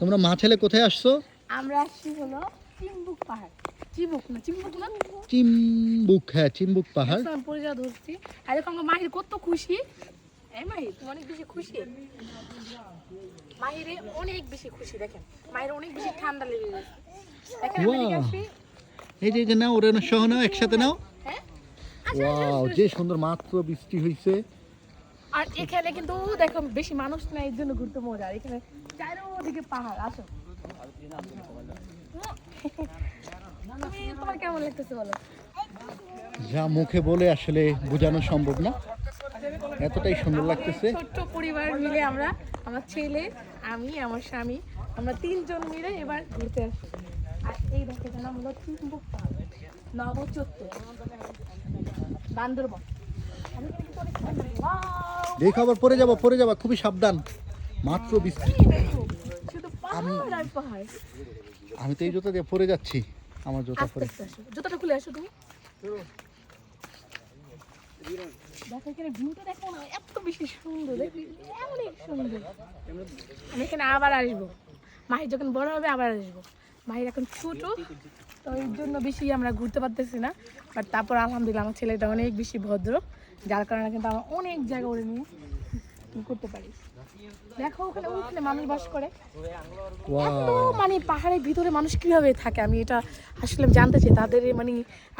তোমরা মা ছেলে কোথায় আসছো? আমরা আসছি হলো চিম্বুক পাহাড়। চিবুক না চিম্বুক না? চিম্বুক হ্যাঁ চিম্বুক পাহাড়। আমি পরিচয় ধরছি। আর এখন আমার মাহির কত খুশি। এই মাহির তুমি অনেক বেশি খুশি। মাহিরে অনেক বেশি খুশি দেখেন। মাহির অনেক বেশি ঠান্ডা লেগে গেছে। দেখেন আমি এদিকে আসি। এই যে এই যে নাও ওরা সহ নাও একসাথে নাও। হ্যাঁ? ওয়াও যে সুন্দর মাত্র বৃষ্টি হয়েছে আর এখানে কিন্তু দেখো বেশি মানুষ নাই এর জন্য ঘুরতে মজা। এখানে চারিদিকে পাহাড় আসো। তুমি তোমার কেমন লাগতেছে বলো? যা মুখে বলে আসলে বোঝানো সম্ভব না। এতটাই সুন্দর লাগতেছে। ছোট্ট পরিবার মিলে আমরা আমার ছেলে আমি আমার স্বামী আমরা তিনজন মিলে এবার ঘুরতে আসছি আর এই দেখো নাম হলো চিম্বুক পাহাড় নবচত্বর বান্দরবন আমি কিন্তু অনেক সুন্দর। Wow! দেখো আবার পরে যাব পরে যাব খুবই সাবধান। মাত্র বৃষ্টি আমি তো এই জুতা দিয়ে পরে যাচ্ছি। আমার জুতা পরে। জুতাটা খুলে আসো তুমি। দেখো এখানে ভিউটা দেখো না এত বেশি সুন্দর। অনেক সুন্দর। আমি এখানে আবার আসব। মাহির যখন বড় হবে আবার আসব। মাহির এখন ছোট তো এর জন্য বেশি আমরা ঘুরতে পারতেছি না। বাট তারপর আলহামদুলিল্লাহ আমার ছেলেটা অনেক বেশি ভদ্র যার কারণে কিন্তু আমরা অনেক জায়গা ওরে নিয়ে করতে পারি। দেখো ওখানে ওখানে মানুষ বাস করে। এত মানে পাহাড়ের ভিতরে মানুষ কীভাবে থাকে আমি এটা আসলে জানতে চাই। তাদের মানে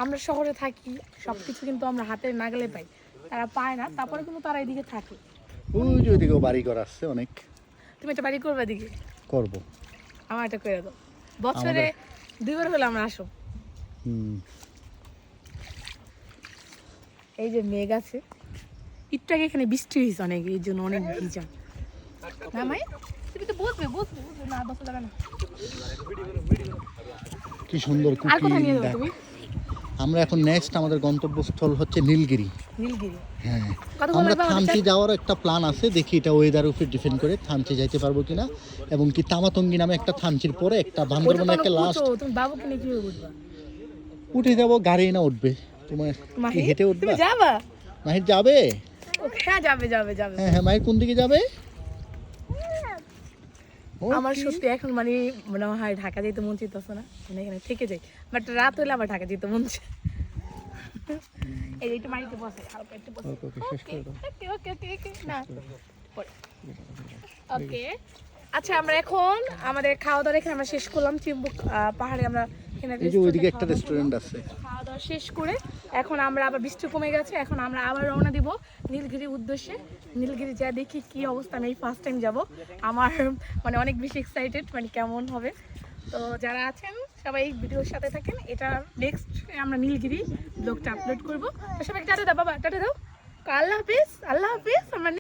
আমরা শহরে থাকি সব কিছু কিন্তু আমরা হাতের নাগালে পাই। তারা পায় না তারপরে কিন্তু তারা এদিকে থাকে। ওই যে ওইদিকেও বাড়ি করা আসছে অনেক। তুমি এটা বাড়ি করবে এদিকে? করব। আমার এটা করে দাও। বছরে দুইবার হলে আমরা আসো। এই যে মেঘ আছে। একটু আগে এখানে বৃষ্টি হয়েছে অনেক এই জন্য অনেক ভিজা। না মাই? তুমি তো বসবে বসবে না বসে যাবে না। কি সুন্দর আর কোথায় নিয়ে কুকি আমরা এখন নেক্সট আমাদের গন্তব্যস্থল হচ্ছে নীলগিরি। নীলগিরি। হ্যাঁ আমরা থানচি যাওয়ার একটা প্ল্যান আছে দেখি এটা ওয়েদার উপর ডিপেন্ড করে থানচি যাইতে পারব কিনা। এবং কি তামাতঙ্গি নামে একটা থানচির পরে একটা বান্দরবনে একটা লাস্ট উঠে যাব গাড়ি না উঠবে। তোমার হেঁটে উঠবে। উঠবা যাবা? মাহির যাবে? হ্যাঁ যাবে যাবে যাবে। হ্যাঁ হ্যাঁ মাহির কোন দিকে যাবে? আমার সত্যি এখন মানে মনে হয় ঢাকা যেতে মন চাইতেছে না মানে এখানে থেকে যাই। বাট রাত হলে আবার ঢাকা যেতে মন চাই এই একটু মাটিতে বসে হালকা একটু বসে। ওকে ওকে ওকে ওকে না ওকে আচ্ছা আমরা এখন আমাদের খাওয়া দাওয়া এখানে আমরা শেষ করলাম। চিম্বুক পাহাড়ে আমরা এই যে ওইদিকে একটা রেস্টুরেন্ট আছে। খাওয়া দাওয়া শেষ করে এখন আমরা আবার বৃষ্টি কমে গেছে। এখন আমরা আবার রওনা দিব নীলগিরির উদ্দেশ্যে। নীলগিরি যা দেখি কি অবস্থা আমি ফার্স্ট টাইম যাব। আমার মানে অনেক বেশি এক্সাইটেড মানে কেমন হবে। তো যারা আছেন সবাই এই ভিডিওর সাথে থাকেন। এটা নেক্সট আমরা নীলগিরি ব্লগটা আপলোড করব। তো সবাই টাটা দাও বাবা টাটা দাও। আল্লাহ হাফিজ আল্লাহ হাফিজ আমরা